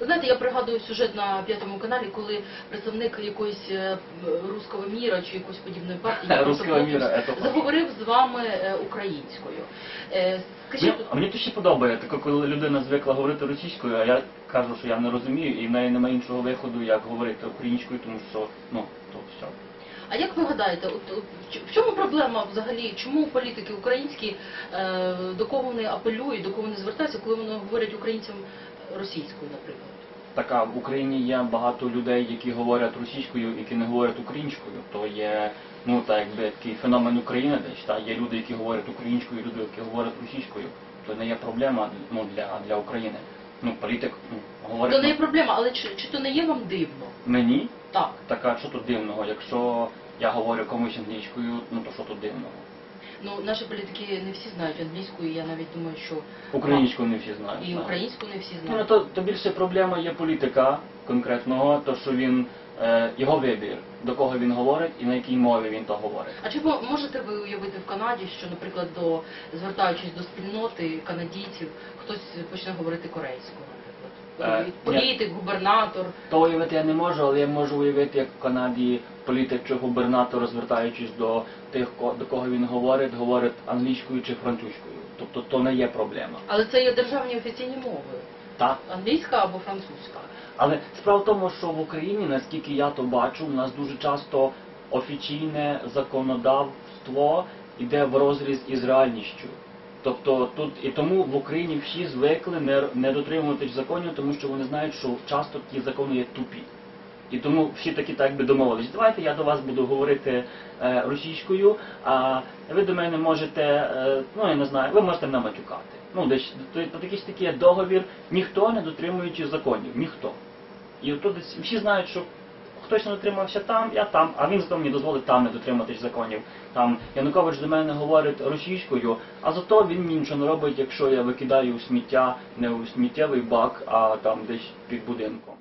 Ви знаєте, я пригадую сюжет на п'ятому каналі, коли представник якоїсь е, руського міра чи якоїсь подібної партії Європа міра, заговорив з вами е, українською. Е, Скажіть, Мені, мені то ще подобається, коли людина звикла говорити російською, а я кажу, що я не розумію, і в неї немає іншого виходу, як говорити українською, тому що ну то все. А як ви гадаєте, от, от, в чому проблема взагалі? Чому політики українські е, до кого вони апелюють, до кого вони звертаються, коли вони говорять українцям російською, наприклад? Така в Україні є багато людей, які говорять російською, які не говорять українською. То є ну так якби такий феномен України, десь та є люди, які говорять українською, люди, які говорять російською. То не є проблема ну для, для України. Ну політик ну, говорить То не є проблема, але чи, чи то не є вам дивно? мені. Так. Така, що тут дивного? Якщо я говорю комусь англійською, ну то що тут дивного? Ну, наші політики не всі знають англійську, і я навіть думаю, що Українську не всі знають. і українську не всі Ну, знають. то, то більше проблема є політика конкретного, то що він е, його вибір, до кого він говорить і на якій мові він то говорить. А чи можете ви уявити в Канаді, що, наприклад, до звертаючись до спільноти канадійців, хтось почне говорити корейською, наприклад? Е, Політик, губернатор. То уявити я не можу, але я можу уявити, як в Канаді політик чи губернатор, звертаючись до тих, ко- до кого він говорить, говорить англійською чи французькою. Тобто то не є проблема. Але це є державні офіційні мови. Так? Англійська або французька. Але справа в тому, що в Україні, наскільки я то бачу, у нас дуже часто офіційне законодавство йде в розріз із реальністю. Тобто тут і тому в Україні всі звикли не, не дотримуватись законів, тому що вони знають, що часто ті закони є тупі. І тому всі такі так би домовились. Давайте я до вас буду говорити е, російською, а ви до мене можете, е, ну я не знаю, ви можете мене матюкати. Ну, десь то, такий такий договір, ніхто не дотримуючи законів, ніхто. І десь всі знають, що хтось не дотримався там, я там, а він зато мені дозволить там не дотриматись законів. Там Янукович до мене говорить російською, а зато він мені нічого не робить, якщо я викидаю сміття не у сміттєвий бак, а там десь під будинком.